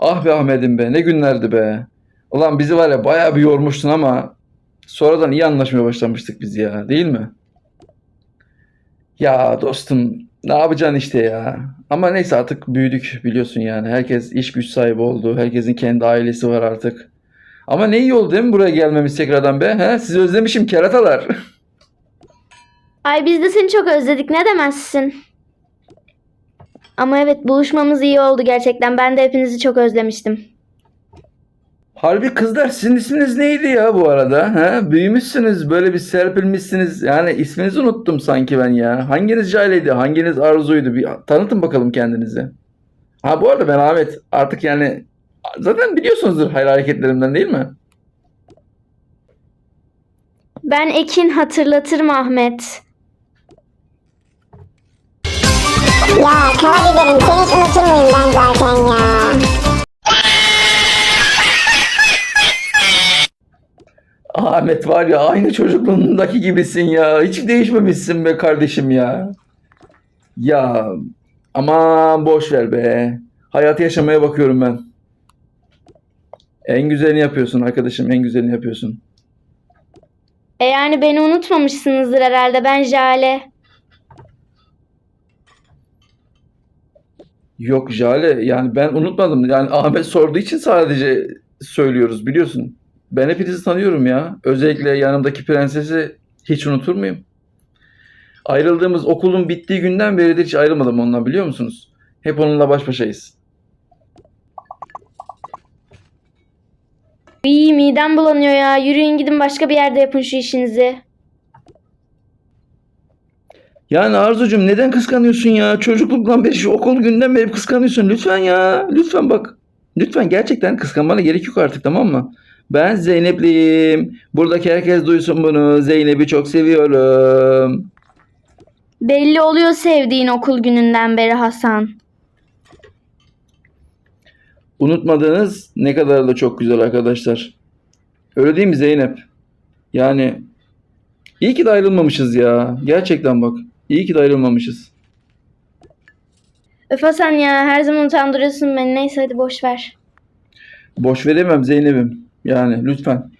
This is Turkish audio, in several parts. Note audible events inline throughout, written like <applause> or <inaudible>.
Ah be Ahmet'im be ne günlerdi be. Ulan bizi var ya bayağı bir yormuştun ama sonradan iyi anlaşmaya başlamıştık biz ya değil mi? Ya dostum ne yapacaksın işte ya. Ama neyse artık büyüdük biliyorsun yani. Herkes iş güç sahibi oldu. Herkesin kendi ailesi var artık. Ama ne iyi oldu değil mi buraya gelmemiz tekrardan be? He? Sizi özlemişim keratalar. Ay biz de seni çok özledik ne demezsin. Ama evet buluşmamız iyi oldu gerçekten. Ben de hepinizi çok özlemiştim. Harbi kızlar sizin isminiz neydi ya bu arada? He? Büyümüşsünüz böyle bir serpilmişsiniz. Yani isminizi unuttum sanki ben ya. Hanginiz Jale'ydi? Hanginiz Arzu'ydu? Bir tanıtın bakalım kendinizi. Ha bu arada ben Ahmet. Artık yani zaten biliyorsunuzdur hayır hareketlerimden değil mi? Ben Ekin hatırlatırım Ahmet. Ya karabiberim seni hiç unutur muyum ben zaten ya? Ahmet var ya aynı çocukluğundaki gibisin ya. Hiç değişmemişsin be kardeşim ya. Ya aman boş ver be. Hayatı yaşamaya bakıyorum ben. En güzelini yapıyorsun arkadaşım, en güzelini yapıyorsun. E yani beni unutmamışsınızdır herhalde. Ben Jale. Yok Jale yani ben unutmadım. Yani Ahmet sorduğu için sadece söylüyoruz biliyorsun. Ben hepinizi tanıyorum ya. Özellikle yanımdaki prensesi hiç unutur muyum? Ayrıldığımız okulun bittiği günden beridir hiç ayrılmadım onunla biliyor musunuz? Hep onunla baş başayız. İyi midem bulanıyor ya. Yürüyün gidin başka bir yerde yapın şu işinizi. Yani Arzucuğum neden kıskanıyorsun ya? Çocukluktan beri şu okul günden beri kıskanıyorsun. Lütfen ya. Lütfen bak. Lütfen gerçekten kıskanmana gerek yok artık tamam mı? Ben Zeynep'liyim. Buradaki herkes duysun bunu. Zeynep'i çok seviyorum. Belli oluyor sevdiğin okul gününden beri Hasan. Unutmadığınız ne kadar da çok güzel arkadaşlar. Öyle değil mi Zeynep? Yani iyi ki de ayrılmamışız ya. Gerçekten bak. İyi ki de ayrılmamışız. Öf Hasan ya her zaman utandırıyorsun beni. Neyse hadi boş ver. Boş veremem Zeynep'im. Yani lütfen.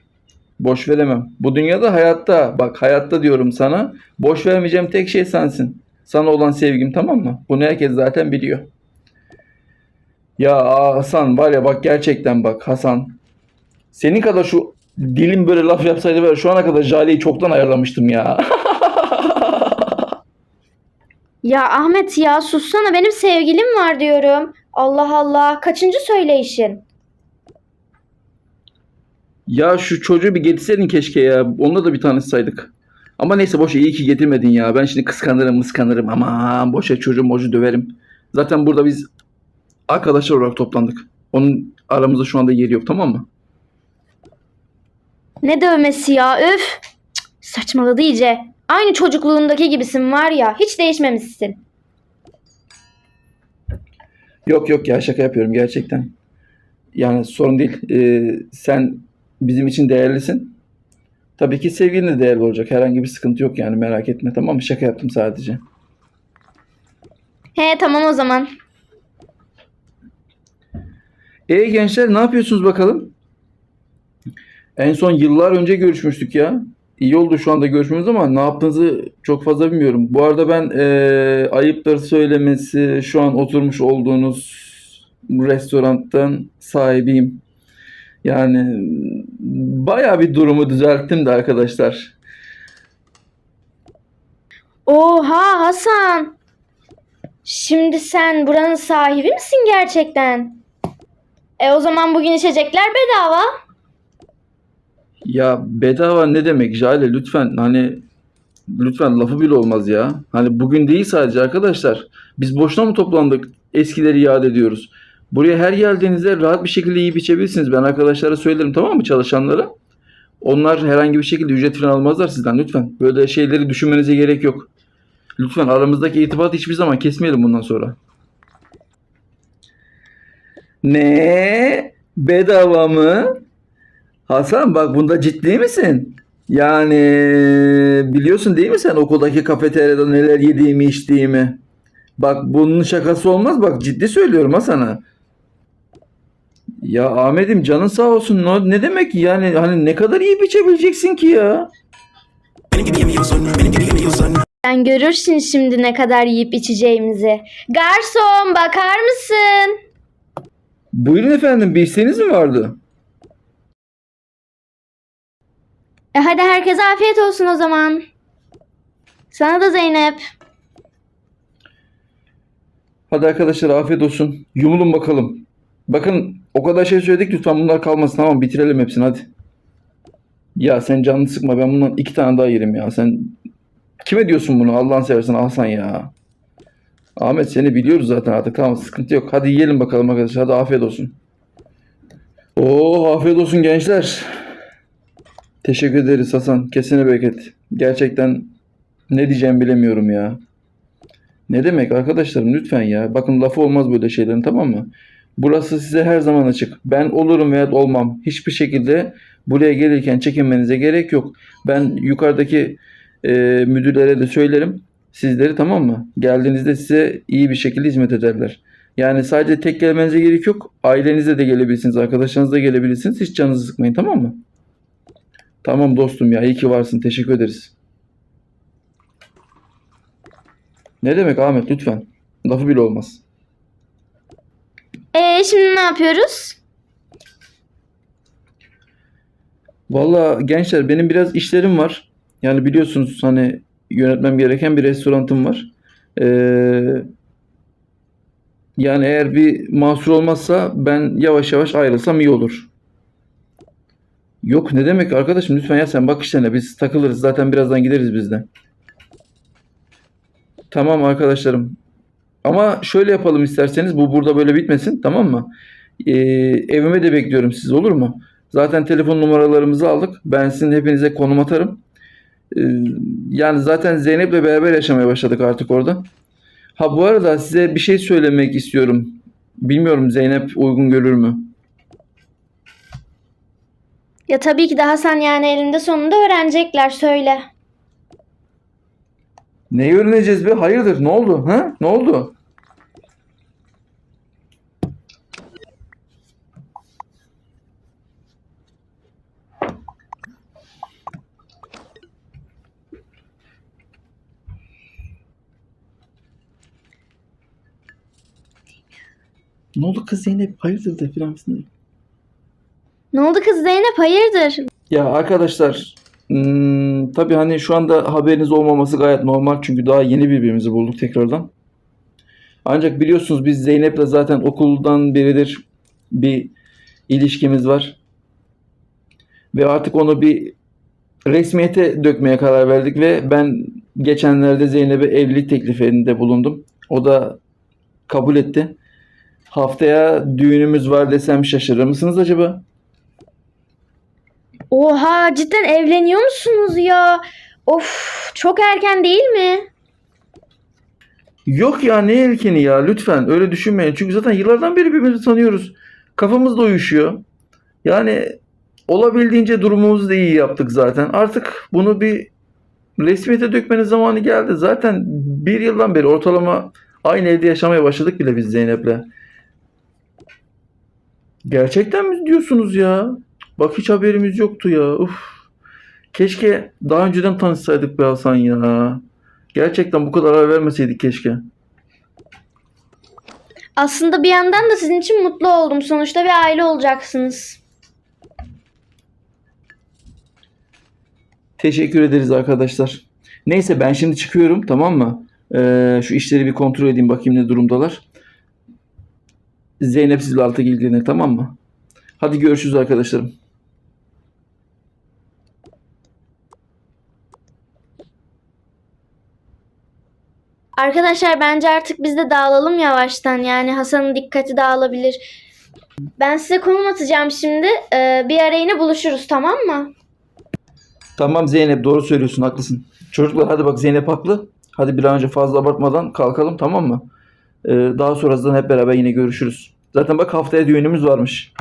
Boş veremem. Bu dünyada hayatta bak hayatta diyorum sana. Boş vermeyeceğim tek şey sensin. Sana olan sevgim tamam mı? Bunu herkes zaten biliyor. Ya Hasan var ya bak gerçekten bak Hasan. Senin kadar şu dilim böyle laf yapsaydı ben şu ana kadar Jale'yi çoktan ayarlamıştım ya. <laughs> Ya Ahmet ya sussana benim sevgilim var diyorum. Allah Allah kaçıncı söyleyişin? Ya şu çocuğu bir getirseydin keşke ya. Onunla da bir tanışsaydık. Ama neyse boş ver, iyi ki getirmedin ya. Ben şimdi kıskanırım mıskanırım. Aman boş ver çocuğu mocu döverim. Zaten burada biz arkadaşlar olarak toplandık. Onun aramızda şu anda yeri yok tamam mı? Ne dövmesi ya öf. Cık, saçmaladı iyice. Aynı çocukluğundaki gibisin var ya hiç değişmemişsin. Yok yok ya şaka yapıyorum gerçekten. Yani sorun değil. Ee, sen bizim için değerlisin. Tabii ki sevgilin de değerli olacak. Herhangi bir sıkıntı yok yani merak etme tamam mı? Şaka yaptım sadece. He tamam o zaman. E gençler ne yapıyorsunuz bakalım? En son yıllar önce görüşmüştük ya. İyi oldu şu anda görüşmemiz ama ne yaptığınızı çok fazla bilmiyorum. Bu arada ben e, ayıptır söylemesi şu an oturmuş olduğunuz restorantan sahibiyim. Yani bayağı bir durumu düzelttim de arkadaşlar. Oha Hasan. Şimdi sen buranın sahibi misin gerçekten? E o zaman bugün içecekler bedava. Ya bedava ne demek Jale lütfen hani lütfen lafı bile olmaz ya. Hani bugün değil sadece arkadaşlar. Biz boşuna mı toplandık? Eskileri yad ediyoruz. Buraya her geldiğinizde rahat bir şekilde yiyip içebilirsiniz. Ben arkadaşlara söylerim tamam mı çalışanlara? Onlar herhangi bir şekilde ücret falan almazlar sizden lütfen. Böyle şeyleri düşünmenize gerek yok. Lütfen aramızdaki irtibatı hiçbir zaman kesmeyelim bundan sonra. Ne? Bedava mı? Hasan bak bunda ciddi misin? Yani biliyorsun değil mi sen okuldaki kafeteryada neler yediğimi içtiğimi? Bak bunun şakası olmaz bak ciddi söylüyorum ha sana. Ya Ahmet'im canın sağ olsun. Ne, ne demek yani hani ne kadar iyi biçebileceksin ki ya? Sen görürsün şimdi ne kadar yiyip içeceğimizi. Garson bakar mısın? Buyurun efendim bir isteğiniz mi vardı? E hadi herkese afiyet olsun o zaman. Sana da Zeynep. Hadi arkadaşlar afiyet olsun. Yumulun bakalım. Bakın o kadar şey söyledik lütfen bunlar kalmasın tamam bitirelim hepsini hadi. Ya sen canını sıkma ben bundan iki tane daha yerim ya. Sen kime diyorsun bunu Allah'ını seversen Hasan ya. Ahmet seni biliyoruz zaten artık tamam sıkıntı yok. Hadi yiyelim bakalım arkadaşlar hadi afiyet olsun. Oo afiyet olsun gençler. Teşekkür ederiz Hasan. Kesine bereket. Gerçekten ne diyeceğimi bilemiyorum ya. Ne demek arkadaşlarım lütfen ya. Bakın lafı olmaz böyle şeylerin tamam mı? Burası size her zaman açık. Ben olurum veya olmam. Hiçbir şekilde buraya gelirken çekinmenize gerek yok. Ben yukarıdaki e, müdürlere de söylerim. Sizleri tamam mı? Geldiğinizde size iyi bir şekilde hizmet ederler. Yani sadece tek gelmenize gerek yok. Ailenizle de gelebilirsiniz. Arkadaşlarınızla gelebilirsiniz. Hiç canınızı sıkmayın tamam mı? Tamam dostum ya. iyi ki varsın. Teşekkür ederiz. Ne demek Ahmet lütfen. Lafı bile olmaz. E şimdi ne yapıyoruz? Valla gençler benim biraz işlerim var. Yani biliyorsunuz hani yönetmem gereken bir restoranım var. Ee, yani eğer bir mahsur olmazsa ben yavaş yavaş ayrılsam iyi olur. Yok ne demek arkadaşım lütfen ya sen bak işlerine biz takılırız zaten birazdan gideriz biz de. Tamam arkadaşlarım. Ama şöyle yapalım isterseniz bu burada böyle bitmesin tamam mı? Ee, evime de bekliyorum siz olur mu? Zaten telefon numaralarımızı aldık. Ben sizin hepinize konum atarım. Ee, yani zaten Zeynep'le beraber yaşamaya başladık artık orada. Ha bu arada size bir şey söylemek istiyorum. Bilmiyorum Zeynep uygun görür mü? Ya tabii ki de Hasan yani elinde sonunda öğrenecekler söyle. Neyi öğreneceğiz be? Hayırdır? Ne oldu? Ha? Ne oldu? Ne oldu kız Zeynep? Hayırdır de filan filan. Ne oldu kız Zeynep hayırdır? Ya arkadaşlar hmm, tabii hani şu anda haberiniz olmaması gayet normal çünkü daha yeni birbirimizi bulduk tekrardan. Ancak biliyorsunuz biz Zeynep'le zaten okuldan beridir bir ilişkimiz var. Ve artık onu bir resmiyete dökmeye karar verdik ve ben geçenlerde Zeynep'e evlilik teklifinde bulundum. O da kabul etti. Haftaya düğünümüz var desem şaşırır mısınız acaba? Oha cidden evleniyor musunuz ya? Of çok erken değil mi? Yok ya ne erkeni ya lütfen öyle düşünmeyin. Çünkü zaten yıllardan beri birbirimizi tanıyoruz. Kafamız da uyuşuyor. Yani olabildiğince durumumuzu da iyi yaptık zaten. Artık bunu bir resmiyete dökmenin zamanı geldi. Zaten bir yıldan beri ortalama aynı evde yaşamaya başladık bile biz Zeynep'le. Gerçekten mi diyorsunuz ya? Bak hiç haberimiz yoktu ya. Uf. Keşke daha önceden tanışsaydık be Hasan ya. Gerçekten bu kadar ara vermeseydik keşke. Aslında bir yandan da sizin için mutlu oldum. Sonuçta bir aile olacaksınız. Teşekkür ederiz arkadaşlar. Neyse ben şimdi çıkıyorum tamam mı? Ee, şu işleri bir kontrol edeyim bakayım ne durumdalar. Zeynep sizle alta ilgilenir tamam mı? Hadi görüşürüz arkadaşlarım. Arkadaşlar bence artık biz de dağılalım yavaştan. Yani Hasan'ın dikkati dağılabilir. Ben size konum atacağım şimdi. Ee, bir ara yine buluşuruz tamam mı? Tamam Zeynep doğru söylüyorsun haklısın. Çocuklar hadi bak Zeynep haklı. Hadi bir an önce fazla abartmadan kalkalım tamam mı? Ee, daha sonrasında hep beraber yine görüşürüz. Zaten bak haftaya düğünümüz varmış.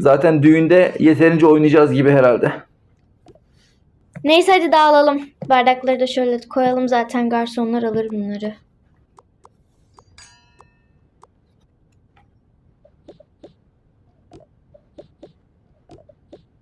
Zaten düğünde yeterince oynayacağız gibi herhalde. Neyse hadi dağılalım. Bardakları da şöyle koyalım zaten garsonlar alır bunları.